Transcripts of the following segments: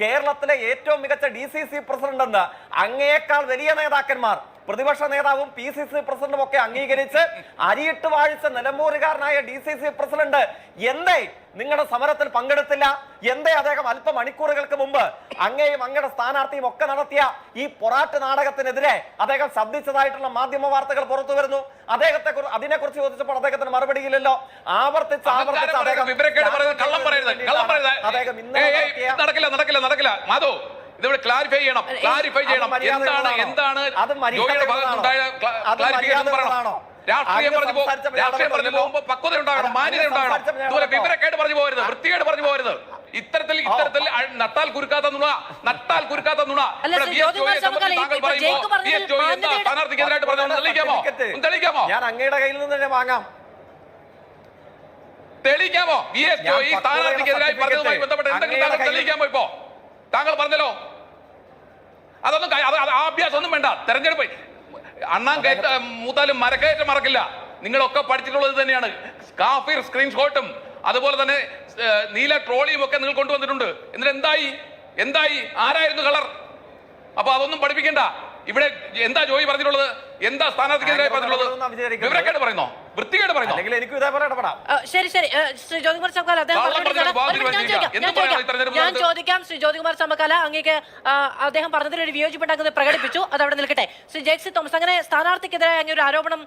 കേരളത്തിലെ ഏറ്റവും മികച്ച ഡി സി സി പ്രസിഡന്റ് എന്ന് അങ്ങേക്കാൾ വലിയ നേതാക്കന്മാർ. പ്രതിപക്ഷ നേതാവും പി സി സി പ്രസിഡന്റും ഒക്കെ അംഗീകരിച്ച് അരിയിട്ട് വാഴിച്ച നിലമ്പൂരുകാരനായ ഡി സി സി പ്രസിഡന്റ് എന്തേ നിങ്ങളുടെ സമരത്തിൽ പങ്കെടുത്തില്ല? എന്തേ അദ്ദേഹം അല്പ മണിക്കൂറുകൾക്ക് മുമ്പ് അങ്ങയും അങ്ങയുടെ സ്ഥാനാർത്ഥിയും ഒക്കെ നടത്തിയ ഈ പൊറാട്ട് നാടകത്തിനെതിരെ അദ്ദേഹം ശബ്ദിച്ചതായിട്ടുള്ള മാധ്യമ വാർത്തകൾ പുറത്തു വരുന്നു. അദ്ദേഹത്തെ കുറിച്ച് അതിനെക്കുറിച്ച് ചോദിച്ചപ്പോൾ അദ്ദേഹത്തിന് മറുപടിയില്ലല്ലോ ആവർത്തിച്ച് ആവർത്തിച്ച് അദ്ദേഹം അദ്ദേഹം ഇന്നലെ നടക്കില്ല നടക്കില്ല നടക്കില്ല. ഇതിവിടെ ക്ലാരിഫൈ ചെയ്യണം ക്ലാരിഫൈ ചെയ്യണം. എന്താണ് എന്താണ് ജോയിയുടെ ഭാഗത്തുണ്ടായ ക്ലാരിഫിക്കേഷൻ പറയണം. രാഷ്ട്രീയം പറഞ്ഞു പോകും രാഷ്ട്രീയം പറഞ്ഞു പോകുമ്പോ പോകുമ്പോൾ പക്വത ഉണ്ടാകണം മാന്യത ഉണ്ടാകണം ഇതുപോലെ. വിവരക്കേട് പറഞ്ഞു പോകരുത് വൃത്തികേട് പറഞ്ഞു പോകരുത്. ഇത്തരത്തിൽ ഇത്തരത്തിൽ നട്ടാൽ കുരുക്കാത്ത നുണ നട്ടാൽ കുരുക്കാത്ത നുണ. അല്ല, ഇവിടെ ശ്രീ വി എസ് ജോയിയെ സംബന്ധിച്ച് താങ്കൾ പറയുമ്പോൾ വി എസ് ജോയി എന്താ സ്ഥാനാർത്ഥിക്കെതിരായിട്ട് പറഞ്ഞു തെളിയിക്കാമോ? തെളിയിക്കാമോ? ഞാൻ അങ്ങയുടെ കയ്യിൽ നിന്ന് തന്നെ വാങ്ങാം. തെളിയിക്കാമോ? വി എസ് ജോയി സ്ഥാനാർത്ഥിക്കെതിരായി പറഞ്ഞതുമായി ബന്ധപ്പെട്ട് എന്തെങ്കിലും തെളിയിക്കാമോ ഇപ്പോ? താങ്കൾ പറഞ്ഞല്ലോ. അതൊന്നും അത് അത് ആ അഭ്യാസം ഒന്നും വേണ്ട. തെരഞ്ഞെടുപ്പ് അണ്ണാൻ കയറ്റ മൂത്താലും മരക്കയറ്റം മറക്കില്ല. നിങ്ങളൊക്കെ പഠിച്ചിട്ടുള്ളത് തന്നെയാണ്. കാഫിർ സ്ക്രീൻഷോട്ടും അതുപോലെ തന്നെ നീല ട്രോളിയും ഒക്കെ നിങ്ങൾ കൊണ്ടുവന്നിട്ടുണ്ട്. എന്നിട്ട് എന്തായി? എന്തായി? ആരായിരുന്നു കളർ? അപ്പൊ അതൊന്നും പഠിപ്പിക്കണ്ട. ഇവിടെ എന്താ ജോയി പറഞ്ഞിട്ടുള്ളത്? എന്താ സ്ഥാനാർത്ഥിക്കെതിരായി പറഞ്ഞിട്ടുള്ളത്. വിവരക്കേട് പറയുന്നോ? വൃത്തികേട് പറയുന്നു? അല്ലെങ്കിൽ എനിക്കും ഇതേപോലെ ഇടപെടാം. ശരി ശരി. ശ്രീ ജ്യോതികുമാർ ചമക്കാല അദ്ദേഹം ഞാൻ? ചോദിക്കാം ശ്രീ ജ്യോതികുമാർ ചമക്കാല അങ്ങേക്ക് അദ്ദേഹം പറഞ്ഞതിൽ ഒരു വിയോജിപ്പുണ്ടാക്കുന്നത് പ്രകടിപ്പിച്ചു. അത് അവിടെ നിൽക്കട്ടെ. ശ്രീ ജേക്സി തോമസ് അങ്ങനെ സ്ഥാനാർത്ഥിക്കെതിരെ അങ്ങനെ ഒരു ആരോപണം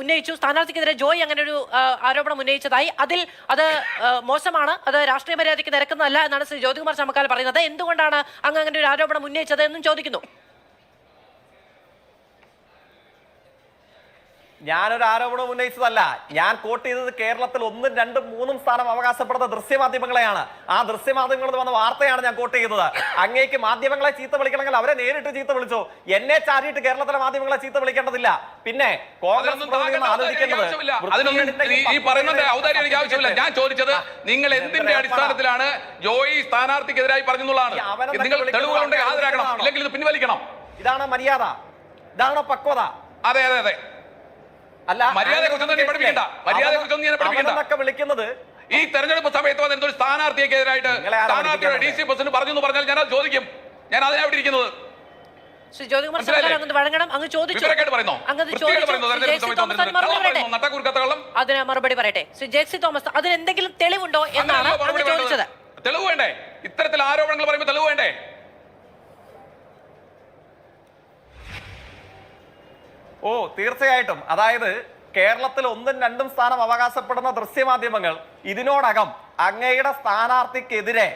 ഉന്നയിച്ചു. സ്ഥാനാർത്ഥിക്കെതിരെ ജോയ് അങ്ങനെ ഒരു ആരോപണം ഉന്നയിച്ചതായി. അതിൽ അത് മോശമാണ്. അത് രാഷ്ട്രീയ മര്യാദയ്ക്ക് നിരക്കുന്നതല്ല എന്നാണ് ശ്രീ ജ്യോതികുമാർ ചമക്കാല പറയുന്നത്. എന്തുകൊണ്ടാണ് അങ്ങ് അങ്ങനെ ഒരു ആരോപണം ഉന്നയിച്ചത് എന്നും ചോദിക്കുന്നു. ഞാനൊരു ആരോപണം ഉന്നയിച്ചതല്ല. ഞാൻ കോട്ട് ചെയ്തത് കേരളത്തിൽ ഒന്നും രണ്ടും മൂന്നും സ്ഥാനം അവകാശപ്പെടുന്ന ദൃശ്യമാധ്യമങ്ങളെയാണ്. ആ ദൃശ്യമാധ്യമങ്ങളിൽ വന്ന വാർത്തയാണ് ഞാൻ കോട്ട് ചെയ്തത്. അങ്ങേക്ക് മാധ്യമങ്ങളെ ചീത്ത വിളിക്കണമെങ്കിൽ അവരെ നേരിട്ട് ചീത്ത വിളിച്ചു. എന്നെ ചാരിയിട്ട് കേരളത്തിലെ മാധ്യമങ്ങളെ ചീത്ത വിളിക്കേണ്ടതില്ല. പിന്നെ കോൺഗ്രസ് ആവശ്യമില്ല. ഞാൻ ചോദിച്ചത് നിങ്ങൾ എന്തിന്റെ അടിസ്ഥാനത്തിലാണ് ജോയി സ്ഥാനാർത്ഥിക്കെതിരായി പറഞ്ഞെന്നുള്ളതാണ്. നിങ്ങൾ തെളിവുകളുണ്ടെങ്കിൽ ഹാജരാക്കണം ഇല്ലെങ്കിൽ ഇത് പിൻവലിക്കണം. ഇതാണ് മര്യാദ. ഇതാണ് പക്വത. അതെ അതെ അതെ. അല്ല പഠിപ്പിക്കണ്ട. അവനെന്നൊക്കെ വിളിക്കുന്നത് ഈ തെരഞ്ഞെടുപ്പ് സമയത്ത് വന്ന ഒരു സ്ഥാനാർത്ഥിക്കെതിരായിട്ട് നിങ്ങളെ ആരാ സ്ഥാനാർത്ഥിയുടെ ഡി സി പ്രസിഡന്റ് പറഞ്ഞു എന്ന് പറഞ്ഞാൽ ഞാൻ അത് ചോദിക്കും. ഞാൻ അതിനാ അവിടെ ഇരിക്കുന്നത്. അതിന് മറുപടി പറയട്ടെ. ശ്രീ ജേക്സി തോമസ് അതിന് എന്തെങ്കിലും തെളിവുണ്ടോ എന്നാണ് ചോദിച്ചത്. തെളിവ് വേണ്ടേ? ഇത്തരത്തിൽ ആരോപണങ്ങൾ പറയുമ്പോൾ തെളിവ് വേണ്ടേ? ഓ തീർച്ചയായിട്ടും. അതായത് കേരളത്തിൽ ഒന്നും രണ്ടും സ്ഥാനം അവകാശപ്പെടുന്ന ദൃശ്യമാധ്യമങ്ങൾ ഇതിനോടകം അങ്ങയുടെ സ്ഥാനാർത്ഥിക്കെതിരെ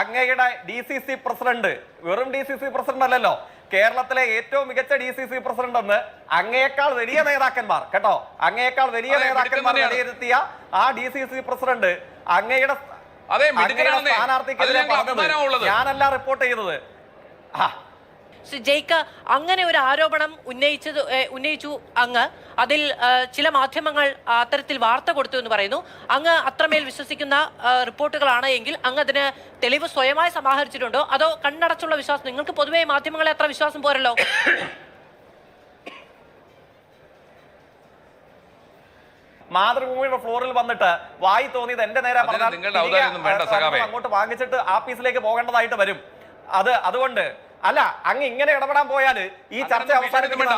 അങ്ങയുടെ ഡി സി സി പ്രസിഡന്റ് വെറും ഡി സി സി പ്രസിഡന്റ് അല്ലല്ലോ കേരളത്തിലെ ഏറ്റവും മികച്ച ഡി സി സി പ്രസിഡന്റ് എന്ന് അങ്ങയേക്കാൾ വലിയ നേതാക്കന്മാർ കേട്ടോ? അങ്ങയേക്കാൾ വലിയ നേതാക്കന്മാർ വിലയിരുത്തിയ ആ ഡി സി സി പ്രസിഡന്റ് അങ്ങയുടെ. സ്ഥാനാർത്ഥിക്കെതിരെ ഞാനല്ല റിപ്പോർട്ട് ചെയ്തത്. ആ ശ്രീ ജയ്ക്ക് അങ്ങനെ ഒരു ആരോപണം ഉന്നയിച്ചത് ഉന്നയിച്ചു അങ്ങ്. അതിൽ ചില മാധ്യമങ്ങൾ അത്തരത്തിൽ വാർത്ത കൊടുത്തു എന്ന് പറയുന്നു. അങ്ങ് അത്രമേൽ വിശ്വസിക്കുന്ന റിപ്പോർട്ടുകളാണ് എങ്കിൽ അങ്ങ് അതിന് തെളിവ് സ്വയമായി സമാഹരിച്ചിട്ടുണ്ടോ? അതോ കണ്ണടച്ചുള്ള വിശ്വാസം? നിങ്ങൾക്ക് പൊതുവേ മാധ്യമങ്ങളെ അത്ര വിശ്വാസം പോരല്ലോ? മാതൃഭൂമിയുടെ ഫ്ലോറിൽ വന്നിട്ട് വായി തോന്നിയത് എന്റെ നേരെ പറഞ്ഞാൽ. അങ്ങോട്ട് വാങ്ങിച്ചിട്ട് ആഫീസിലേക്ക് പോകേണ്ടതായിട്ട് വരും. അത് അതുകൊണ്ട് അല്ല അങ്ങ് ഇങ്ങനെ ഇടപെടാൻ പോയാൽ ഈ ചർച്ച വേണ്ട.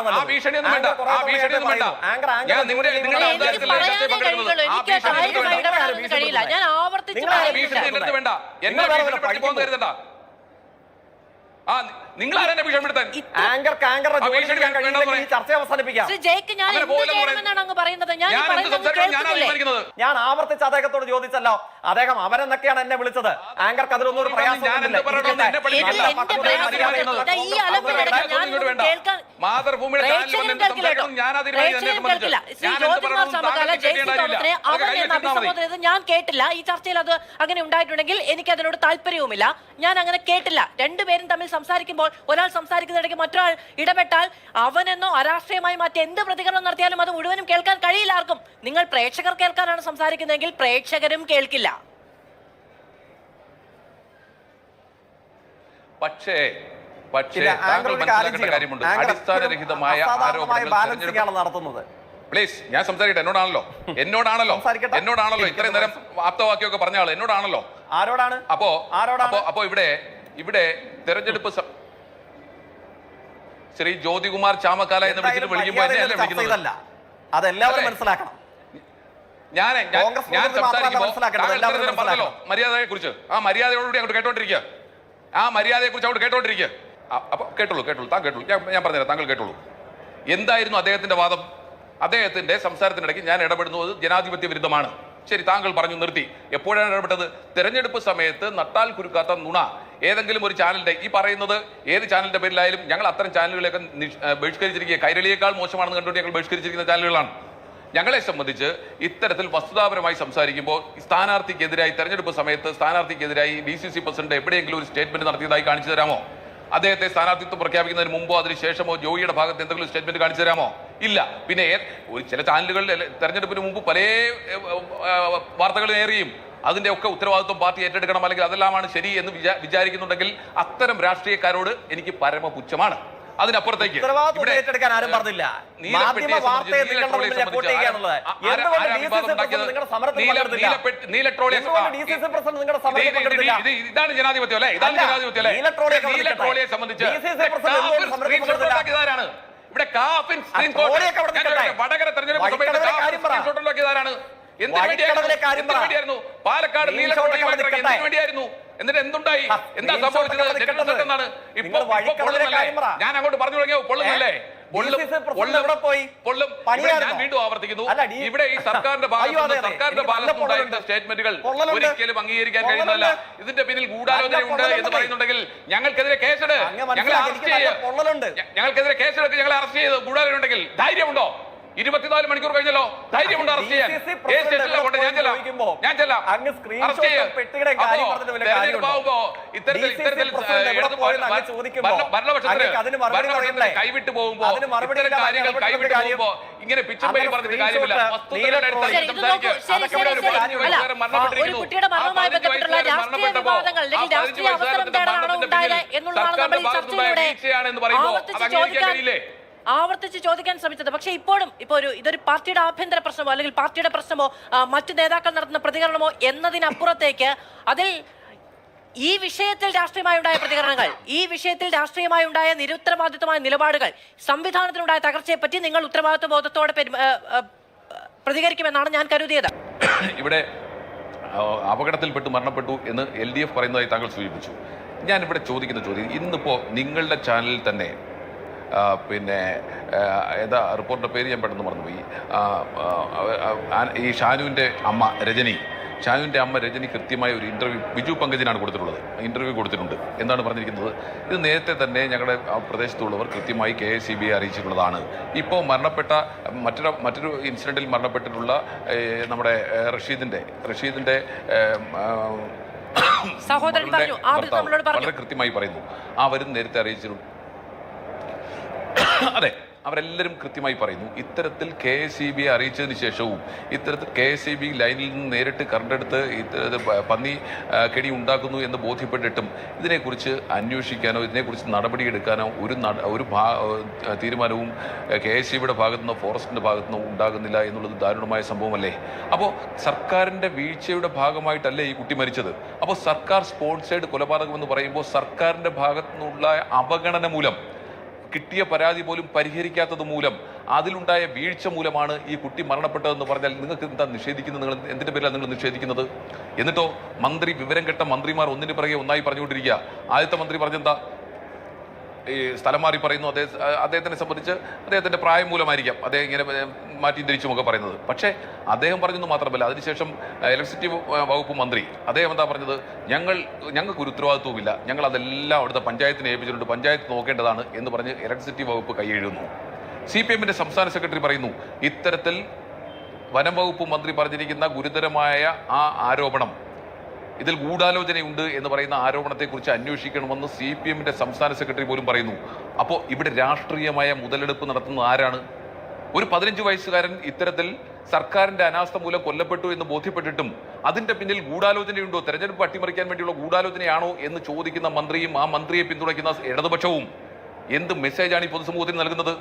ആ നിങ്ങൾ ആരെന്നെ ഭീഷണിപ്പെടുത്താൻ. ആങ്കർക്ക് ആങ്കറുടെ ജോലി ഭീഷണി ചെയ്യാൻ വേണ്ട കഴിയില്ലെങ്കിൽ ഈ ചർച്ച അവസാനിപ്പിക്കാം. ശ്രീ ജയ്ക്ക് ഞാൻ അങ്ങനെ എന്ത് പോകില്ലെന്ന് ചെയ്യണമെന്നാണ് അങ്ങ് പറയുന്നത്? ഞാൻ ഈ ഞാൻ എന്ത് പറയുന്നത് സംസാരിക്കണം കേൾക്കുന്നില്ലേ? ഞാൻ ആവർത്തിച്ച് അദ്ദേഹത്തോട് ചോദിച്ചല്ലോ. അദ്ദേഹം അവരെന്നൊക്കെയാണ് എന്നെ വിളിച്ചത്. ആങ്കർക്ക് അതിലൊന്നും ഒരു ഞാൻ എന്ത്? എന്നെ പഠിപ്പിക്കണ്ട. നല്ല എന്റെ പ്രയാസം ഇതാ ഈ അലമ്പിനിടയ്ക്ക് പ്രയാസം ഞാൻ കേൾക്കാൻ മാതൃഭൂമിയുടെ ചാനലിൽ പ്രേക്ഷകരും വന്ന് എന്ത് കേൾക്കില്ല. കേട്ടോ. സംസാരിക്കണം. ഞാൻ എന്നെ പ്രേക്ഷകരും സംബന്ധിച്ച് ശ്രീ ഞാൻ എന്ത് ജ്യോതികുമാർ പറയണം ചമക്കാല താങ്കൾക്ക് ജയശ്രീ കേൾക്കേണ്ട തോമസിനെ കാര്യമില്ല. അവൻ അതൊക്കെ എന്ന് കൈവശം അഭിസംബോധന ചെയ്തത് ഞാൻ കേട്ടില്ല. ഈ ചർച്ചയിൽ അത് അങ്ങനെ ഉണ്ടായിട്ടുണ്ടെങ്കിൽ എനിക്ക് അതിനോട് താല്പര്യവുമില്ല. ഞാൻ അങ്ങനെ കേട്ടില്ല. രണ്ടുപേരും തമ്മിൽ സംസാരിക്കുമ്പോൾ ഒരാൾ സംസാരിക്കുന്നിടയ്ക്ക് മറ്റൊരാൾ ഇടപെട്ടാൽ അവനെന്നോ അരാഷ്ട്രീയമായി മാറ്റി എന്ത് പ്രതികരണം നടത്തിയാലും അത് മുഴുവനും കേൾക്കാൻ കഴിയില്ല ആർക്കും. നിങ്ങൾ പ്രേക്ഷകർ കേൾക്കാനാണ് സംസാരിക്കുന്നതെങ്കിൽ പ്രേക്ഷകരും കേൾക്കില്ല. പക്ഷേ പക്ഷേ താങ്കൾ മനസ്സിലാക്കേണ്ട കാര്യമുണ്ട്. അടിസ്ഥാനരഹിതമായ ആരോപണങ്ങൾ നടത്തുന്നത്. പ്ലീസ് ഞാൻ സംസാരിക്കട്ടെ? എന്നോടാണല്ലോ. എന്നോടാണല്ലോ. എന്നോടാണല്ലോ. ഇത്രയും നേരം ആപ്തവാക്യമൊക്കെ പറഞ്ഞ ആൾ. എന്നോടാണല്ലോ. ആരോടാണ്? അപ്പോ ആരോടാണ്? അപ്പോ അപ്പോ ഇവിടെ ഇവിടെ തെരഞ്ഞെടുപ്പ് ശ്രീ ജ്യോതികുമാർ ചാമക്കാല എന്ന് വിളിച്ചിട്ട് വിളിക്കുമ്പോൾ എന്നെയല്ലേ വിളിക്കുന്നത്? അതെല്ലാവരും മനസ്സിലാക്കണം. ഞാൻ ഞാൻ സംസാരിക്കുമ്പോൾ പറഞ്ഞല്ലോ മര്യാദയെ കുറിച്ച് ആ മര്യാദയോടുകൂടി അങ്ങോട്ട് കേട്ടോണ്ടിരിക്കുക. ആ മര്യാദയെ കുറിച്ച് അങ്ങോട്ട് കേട്ടോണ്ടിരിക്കുക. അപ്പൊ കേട്ടോളൂ കേട്ടോളൂ. താങ്കൾ കേട്ടോളൂ. ഞാൻ ഞാൻ പറഞ്ഞുതരാം. താങ്കൾ കേട്ടോളൂ. എന്തായിരുന്നു അദ്ദേഹത്തിന്റെ വാദം? അദ്ദേഹത്തിന്റെ സംസാരത്തിനിടയ്ക്ക് ഞാൻ ഇടപെടുന്നത് ജനാധിപത്യ വിരുദ്ധമാണ്. ശരി താങ്കൾ പറഞ്ഞു നിർത്തി. എപ്പോഴാണ് ഇടപെട്ടത്? തെരഞ്ഞെടുപ്പ് സമയത്ത് നട്ടാൽ കുരുക്കാത്ത നുണ. ഏതെങ്കിലും ഒരു ചാനലിന്റെ ഈ പറയുന്നത് ഏത് ചാനലിന്റെ പേരിലായാലും ഞങ്ങൾ അത്തരം ചാനലുകളെയൊക്കെ ബഹിഷ്കരിച്ചിരിക്കുക കൈരളിയേക്കാൾ മോശമാണെന്ന് കണ്ടുകൊണ്ട് ഞങ്ങൾ ബഹിഷ്കരിച്ചിരിക്കുന്ന ചാനലുകളാണ്. ഞങ്ങളെ സംബന്ധിച്ച് ഇത്തരത്തിൽ വസ്തുതാപരമായി സംസാരിക്കുമ്പോൾ സ്ഥാനാർത്ഥിക്കെതിരായി തെരഞ്ഞെടുപ്പ് സമയത്ത് സ്ഥാനാർത്ഥിക്കെതിരായി ഡി സി സി പ്രസിഡന്റ് എവിടെയെങ്കിലും ഒരു സ്റ്റേറ്റ്മെന്റ് നടത്തിയതായി കാണിച്ചു തരാമോ? അദ്ദേഹത്തെ സ്ഥാനാർത്ഥിത്വം പ്രഖ്യാപിക്കുന്നതിന് മുമ്പോ അതിനുശേഷമോ ജോയിയുടെ ഭാഗത്ത് എന്തെങ്കിലും സ്റ്റേറ്റ്മെന്റ് കാണിച്ചു തരാമോ? ഇല്ല. പിന്നെ ഒരു ചില ചാനലുകളിൽ തെരഞ്ഞെടുപ്പിന് മുമ്പ് പല വാർത്തകൾ ഏറിയും അതിന്റെ ഒക്കെ ഉത്തരവാദിത്വം പാർട്ടി ഏറ്റെടുക്കണം അല്ലെങ്കിൽ അതെല്ലാമാണ് ശരി എന്ന് വിചാ- വിചാരിക്കുന്നുണ്ടെങ്കിൽ അത്തരം രാഷ്ട്രീയക്കാരോട് എനിക്ക് പരമപുച്ഛമാണ്. അതിനപ്പുറത്തേക്ക് ഏറ്റെടുക്കാൻ ആരും പറഞ്ഞില്ല. ഇതാണ് ജനാധിപത്യം അല്ലേ? ഇതാണ് ജനാധിപത്യം അല്ലേ? നീല ട്രോളിയെ സംബന്ധിച്ച് ഇവിടെ കാഫിൻ വടകര തെരഞ്ഞെടുപ്പ് സമയത്ത് കാഫിർ കാര്യം പറ. എന്തിനു കാര്യം പറ. പാലക്കാട് സ്ക്രീൻഷോട്ട് ഒക്കെ നീലക്കോട്ടയുമായി അവിടെ എന്തിനു നിൽക്കട്ടെ. വേണ്ടിയായിരുന്നു? എന്നിട്ട് എന്തുണ്ടായി? എന്താ സംഭവിച്ചത്. എന്താണ് ഇപ്പൊ പൊള്ളുന്നല്ലേ? ഞാൻ അങ്ങോട്ട് പറഞ്ഞു തുടങ്ങിയോ? പൊള്ളുന്നല്ലേ? പൊള്ളും ഞാൻ വീണ്ടും ആവർത്തിക്കുന്നു. ഇവിടെ ഈ സർക്കാരിന്റെ ഭാഗത്ത്. സർക്കാരിന്റെ ഭാഗത്ത് ഉണ്ടായിരുന്ന സ്റ്റേറ്റ്മെന്റുകൾ ഒരിക്കലും അംഗീകരിക്കാൻ. കഴിയുന്നതല്ല. ഇതിന്റെ പിന്നിൽ ഗൂഢാലോചനയുണ്ട് ഉണ്ട് എന്ന്. പറയുന്നുണ്ടെങ്കിൽ ഞങ്ങൾക്കെതിരെ കേസെട്. ഞങ്ങളെ അറസ്റ്റ് എനിക്ക് നല്ല ചെയ്യ്. പൊള്ളലുണ്ട്. ഞങ്ങൾക്കെതിരെ കേസെടുത്ത് ഞങ്ങളെ അറസ്റ്റ് ചെയ്ത് ഗൂഢാലോചന ഉണ്ടെങ്കിൽ ധൈര്യമുണ്ടോ? ഇരുപത്തിനാല് മണിക്കൂർ കഴിഞ്ഞല്ലോ ധൈര്യമുണ്ടോ അറസ്റ്റ് ചെയ്യാൻ? ഞാൻ ചെല്ലാം ഞാൻ ചെല്ലാം അങ്ങ് screenshot അറസ്റ്റ് ചെയ്യ്. പെട്ടിയുടെ കാര്യം അപ്പോ പറഞ്ഞിട്ട് വല്ല തെരഞ്ഞെടുപ്പ് കാര്യമുണ്ടോ? ആവുമ്പോ ഇത്തരത്തിൽ DCC ഇത്തരത്തിൽ പ്രസിഡന്റ് എവിടെ ഇടത് പോയെന്ന് അങ്ങ് ഭരണ- ചോദിക്കുമ്പോ ഭരണ- ഭരണപക്ഷത്തിന് മറുപടി ഭരണപക്ഷത്തിന് കൈവിട്ട് പോകുമ്പോ അതിന് മറുപടി ഇത്തരം കാര്യങ്ങൾ കൈവിട്ട്. പോകുമ്പോ ഇങ്ങനെ പിച്ചും പേര് പറഞ്ഞിട്ട് കാര്യമില്ല മരണപ്പെട്ടിരിക്കുന്നു. വീഴ്ചയാണെന്ന് പറയുമ്പോൾ ആവർത്തിച്ച് അത് അംഗീകരിക്കാൻ ചോദിക്കാൻ കഴിയില്ലേ ആവർത്തിച്ച് ചോദിക്കാൻ ശ്രമിച്ചത്. പക്ഷേ ഇപ്പോഴും ഇപ്പോൾ ഒരു ഇതൊരു പാർട്ടിയുടെ ആഭ്യന്തര പ്രശ്നമോ അല്ലെങ്കിൽ പാർട്ടിയുടെ പ്രശ്നമോ മറ്റു നേതാക്കൾ നടത്തുന്ന പ്രതികരണമോ എന്നതിനപ്പുറത്തേക്ക് അതിൽ ഈ വിഷയത്തിൽ രാഷ്ട്രീയമായി ഉണ്ടായ പ്രതികരണങ്ങൾ ഈ വിഷയത്തിൽ രാഷ്ട്രീയമായി ഉണ്ടായ നിരുത്തരവാദിത്വമായ നിലപാടുകൾ സംവിധാനത്തിനുണ്ടായ തകർച്ചയെപ്പറ്റി നിങ്ങൾ ഉത്തരവാദിത്വ ബോധത്തോടെ പ്രതികരിക്കുമെന്നാണ് ഞാൻ കരുതിയത്. ഇവിടെ അപകടത്തിൽപ്പെട്ട് മരണപ്പെട്ടു എന്ന് എൽ ഡി എഫ് പറയുന്നതായി താങ്കൾ സൂചിപ്പിച്ചു. ഞാനിവിടെ ചോദിക്കുന്ന ചോദ്യം ഇന്നിപ്പോൾ നിങ്ങളുടെ ചാനലിൽ തന്നെ പിന്നെ ഏതാ റിപ്പോർട്ടിന്റെ പേര് ഞാൻ പെട്ടെന്ന് മറന്നുപോയി. ഈ ഷാനുവിന്റെ അമ്മ രജനി. ഷാനുവിന്റെ അമ്മ രജനി കൃത്യമായ ഒരു ഇന്റർവ്യൂ ബിജു പങ്കജിനാണ് കൊടുത്തിട്ടുള്ളത്. ഇന്റർവ്യൂ കൊടുത്തിട്ടുണ്ട്. എന്താണ് പറഞ്ഞിരിക്കുന്നത്? ഇത് നേരത്തെ തന്നെ ഞങ്ങളുടെ പ്രദേശത്തുള്ളവർ കൃത്യമായി കെ എസ് സി ബിയെ അറിയിച്ചിട്ടുള്ളതാണ്. ഇപ്പോൾ മരണപ്പെട്ട മറ്റൊരു മറ്റൊരു ഇൻസിഡന്റിൽ മരണപ്പെട്ടിട്ടുള്ള നമ്മുടെ റഷീദിന്റെ റഷീദിന്റെ സഹോദരൻ പറഞ്ഞു. വളരെ കൃത്യമായി പറയുന്നു. ആ വരും നേരത്തെ അറിയിച്ചിട്ടുണ്ട്. അതെ അവരെല്ലാവരും കൃത്യമായി പറയുന്നു. ഇത്തരത്തിൽ കെ എസ് ഇ ബിയെ അറിയിച്ചതിന് ശേഷവും ഇത്തരത്തിൽ കെ എസ് ഇ ബി ലൈനിൽ നിന്ന് നേരിട്ട് കറണ്ടെടുത്ത് ഇത്തരത്തിൽ പന്നി കെടി ഉണ്ടാക്കുന്നു എന്ന് ബോധ്യപ്പെട്ടിട്ടും ഇതിനെക്കുറിച്ച് അന്വേഷിക്കാനോ ഇതിനെക്കുറിച്ച് നടപടിയെടുക്കാനോ ഒരു ഒരു തീരുമാനവും കെ എസ് ഇ ബിയുടെ ഭാഗത്തു നിന്നോ ഫോറസ്റ്റിന്റെ ഭാഗത്തു നിന്നോ ഉണ്ടാകുന്നില്ല എന്നുള്ളത് ദാരുണമായ സംഭവമല്ലേ? അപ്പോൾ സർക്കാരിന്റെ വീഴ്ചയുടെ ഭാഗമായിട്ടല്ലേ ഈ കുട്ടി മരിച്ചത്? അപ്പോൾ സർക്കാർ സ്പോൺസേഡ് കൊലപാതകം എന്ന് പറയുമ്പോൾ സർക്കാരിന്റെ ഭാഗത്തു നിന്നുള്ള അവഗണന മൂലം കിട്ടിയ പരാതി പോലും പരിഹരിക്കാത്തത് മൂലം അതിലുണ്ടായ വീഴ്ച മൂലമാണ് ഈ കുട്ടി മരണപ്പെട്ടതെന്ന് പറഞ്ഞാൽ നിങ്ങൾക്ക് എന്താ നിഷേധിക്കുന്നത്? നിങ്ങൾ എന്തിന്റെ പേരിലാണ് നിങ്ങൾ നിഷേധിക്കുന്നത്? എന്നിട്ടോ മന്ത്രി വിവരം കെട്ട മന്ത്രിമാർ ഒന്നിന് പിറകെ ഒന്നായി പറഞ്ഞുകൊണ്ടിരിക്കുക. ആദ്യത്തെ മന്ത്രി പറഞ്ഞെന്താ? ഈ സ്ഥലം മാറി പറയുന്നു. അദ്ദേഹം അദ്ദേഹത്തിനെ സംബന്ധിച്ച് അദ്ദേഹത്തിന്റെ പ്രായം മൂലമായിരിക്കാം. അദ്ദേഹം ഇങ്ങനെ മാറ്റി തിരിച്ചുമൊക്കെ പറയുന്നത്. പക്ഷേ അദ്ദേഹം പറഞ്ഞെന്ന് മാത്രമല്ല അതിനുശേഷം ഇലക്ട്രിസിറ്റി വകുപ്പ് മന്ത്രി അദ്ദേഹം എന്താ പറഞ്ഞത്? ഞങ്ങൾ ഞങ്ങൾക്ക് ഒരു ഉത്തരവാദിത്വമില്ല ഞങ്ങൾ അതെല്ലാം അവിടുത്തെ പഞ്ചായത്തിനെ ഏൽപ്പിച്ചിട്ടുണ്ട്. പഞ്ചായത്ത് നോക്കേണ്ടതാണ് എന്ന് പറഞ്ഞ് ഇലക്ട്രിസിറ്റി വകുപ്പ് കൈയെഴുതുന്നു. സി പി എമ്മിന്റെ സംസ്ഥാന സെക്രട്ടറി പറയുന്നു ഇത്തരത്തിൽ വനം വകുപ്പ് മന്ത്രി പറഞ്ഞിരിക്കുന്ന ഗുരുതരമായ ആ ആരോപണം ഇതിൽ ഗൂഢാലോചനയുണ്ട് എന്ന് പറയുന്ന ആരോപണത്തെക്കുറിച്ച് അന്വേഷിക്കണമെന്ന് സി പി എമ്മിന്റെ സംസ്ഥാന സെക്രട്ടറി പോലും പറയുന്നു. അപ്പോൾ ഇവിടെ രാഷ്ട്രീയമായ മുതലെടുപ്പ് നടത്തുന്നത് ആരാണ്? ഒരു പതിനഞ്ച് വയസ്സുകാരൻ ഇത്തരത്തിൽ സർക്കാരിന്റെ അനാസ്ഥ മൂലം കൊല്ലപ്പെട്ടു എന്ന് ബോധ്യപ്പെട്ടിട്ടും അതിന്റെ പിന്നിൽ ഗൂഢാലോചനയുണ്ടോ? തെരഞ്ഞെടുപ്പ് അട്ടിമറിക്കാൻ വേണ്ടിയുള്ള ഗൂഢാലോചനയാണോ എന്ന് ചോദിക്കുന്ന മന്ത്രിയും ആ മന്ത്രിയെ പിന്തുണയ്ക്കുന്ന ഇടതുപക്ഷവും എന്ത് മെസ്സേജാണ് ഈ പൊതുസമൂഹത്തിന് നൽകുന്നത്?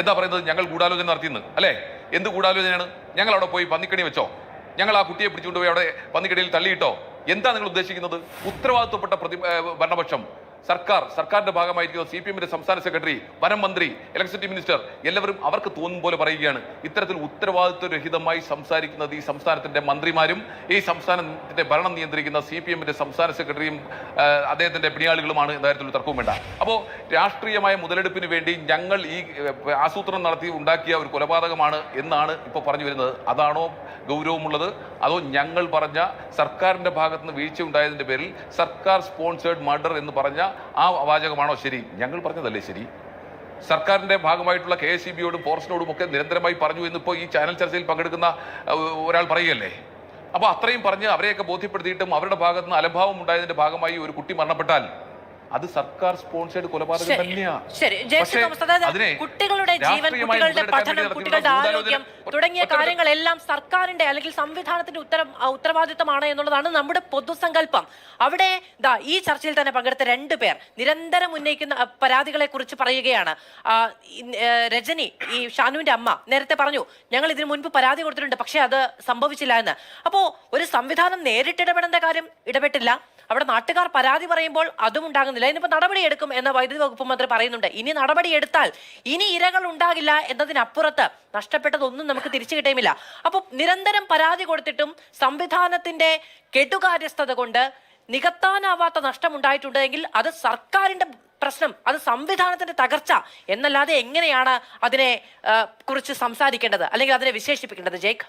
എന്താ പറയുന്നത്? ഞങ്ങൾ ഗൂഢാലോചന നടത്തിയെന്ന് അല്ലേ? എന്ത് ഗൂഢാലോചനയാണ്? ഞങ്ങൾ അവിടെ പോയി പന്നിക്കണി വെച്ചോ? ഞങ്ങൾ ആ കുട്ടിയെ പിടിച്ചുകൊണ്ടുപോയി അവിടെ പന്നിക്കടിയിൽ തള്ളിയിട്ടോ? എന്താ നിങ്ങൾ ഉദ്ദേശിക്കുന്നത്? ഉത്തരവാദിത്വപ്പെട്ട പ്രതി ഭരണപക്ഷം സർക്കാർ സർക്കാരിന്റെ ഭാഗമായിരിക്കുന്ന സി പി എമ്മിന്റെ സംസ്ഥാന സെക്രട്ടറി വനം മന്ത്രി ഇലക്ട്രിസിറ്റി മിനിസ്റ്റർ എല്ലാവരും അവർക്ക് തോന്നും പോലെ പറയുകയാണ്. ഇത്തരത്തിൽ ഉത്തരവാദിത്വരഹിതമായി സംസാരിക്കുന്നത് ഈ സംസ്ഥാനത്തിന്റെ മന്ത്രിമാരും ഈ സംസ്ഥാനത്തിന്റെ ഭരണം നിയന്ത്രിക്കുന്ന സി പി എമ്മിന്റെ സംസ്ഥാന സെക്രട്ടറിയും അദ്ദേഹത്തിന്റെ പിണിയാളികളുമാണ് എന്ന കാര്യത്തിൽ തർക്കവും വേണ്ട. അപ്പോൾ രാഷ്ട്രീയമായ മുതലെടുപ്പിന് വേണ്ടി ഞങ്ങൾ ഈ ആസൂത്രണം നടത്തി ഉണ്ടാക്കിയ ഒരു കൊലപാതകമാണ് എന്നാണ് ഇപ്പോൾ പറഞ്ഞു വരുന്നത്. അതാണോ ഗൗരവമുള്ളത്? അതോ ഞങ്ങൾ പറഞ്ഞ സർക്കാരിന്റെ ഭാഗത്തുനിന്ന് വീഴ്ച ഉണ്ടായതിന്റെ പേരിൽ സർക്കാർ സ്പോൺസേഡ് മർഡർ എന്ന് പറഞ്ഞ ആ വാചകമാണോ ശരി? ഞങ്ങൾ പറഞ്ഞതല്ലേ ശരി? സർക്കാരിന്റെ ഭാഗമായിട്ടുള്ള കെ എസ് സി ബിയോടും ഫോറസ്റ്റിനോടും ഒക്കെ നിരന്തരമായി പറഞ്ഞു എന്നിപ്പോൾ ഈ ചാനൽ ചർച്ചയിൽ പങ്കെടുക്കുന്ന ഒരാൾ പറയുകയല്ലേ? അപ്പോൾ അത്രയും പറഞ്ഞ് അവരെയൊക്കെ ബോധ്യപ്പെടുത്തിയിട്ടും അവരുടെ ഭാഗത്ത് നിന്ന് അലംഭാവം ഉണ്ടായതിന്റെ ഭാഗമായി ഒരു കുട്ടി മരണപ്പെട്ടാൽ അത് സർക്കാർ സ്പോൺസേഡ് കൊലപാതകം തന്നെയാണ് കുട്ടികളുടെ ജീവൻ കുട്ടികളുടെ പഠനം കുട്ടികളുടെ ആരോഗ്യം തുടങ്ങിയ കാര്യങ്ങളെല്ലാം സർക്കാരിന്റെ അല്ലെങ്കിൽ സംവിധാനത്തിന്റെ ഉത്തരം ഉത്തരവാദിത്തമാണ് എന്നുള്ളതാണ് നമ്മുടെ പൊതുസങ്കല്പം. അവിടെ ദാ ഈ ചർച്ചയിൽ തന്നെ പങ്കെടുത്ത രണ്ടു പേർ നിരന്തരം ഉന്നയിക്കുന്ന പരാതികളെ കുറിച്ച് പറയുകയാണ്. രജനി ഈ ഷാനുവിന്റെ അമ്മ നേരത്തെ പറഞ്ഞു ഞങ്ങൾ ഇതിനു മുൻപ് പരാതി കൊടുത്തിട്ടുണ്ട് പക്ഷേ അത് സംഭവിച്ചില്ല എന്ന്. അപ്പോ ഒരു സംവിധാനം നേരിട്ടിടപെടേണ്ട കാര്യം ഇടപെട്ടില്ല. അവിടെ നാട്ടുകാർ പരാതി പറയുമ്പോൾ അതും ഉണ്ടാകുന്നില്ല. ഇനിയിപ്പോൾ നടപടിയെടുക്കും എന്ന് വൈദ്യുതി വകുപ്പ് മന്ത്രി പറയുന്നുണ്ട്. ഇനി നടപടി എടുത്താൽ ഇനി ഇരകൾ ഉണ്ടാകില്ല എന്നതിനപ്പുറത്ത് നഷ്ടപ്പെട്ടതൊന്നും നമുക്ക് തിരിച്ചു കിട്ടുകയുമില്ല അപ്പോൾ നിരന്തരം പരാതി കൊടുത്തിട്ടും സംവിധാനത്തിന്റെ കെട്ടുകാര്യസ്ഥത കൊണ്ട് നികത്താനാവാത്ത നഷ്ടം ഉണ്ടായിട്ടുണ്ടെങ്കിൽ അത് സർക്കാരിന്റെ പ്രശ്നം അത് സംവിധാനത്തിന്റെ തകർച്ച എന്നല്ലാതെ എങ്ങനെയാണ് അതിനെ കുറിച്ച് സംസാരിക്കേണ്ടത്? അല്ലെങ്കിൽ അതിനെ വിശേഷിപ്പിക്കേണ്ടത്? ജേക്ക്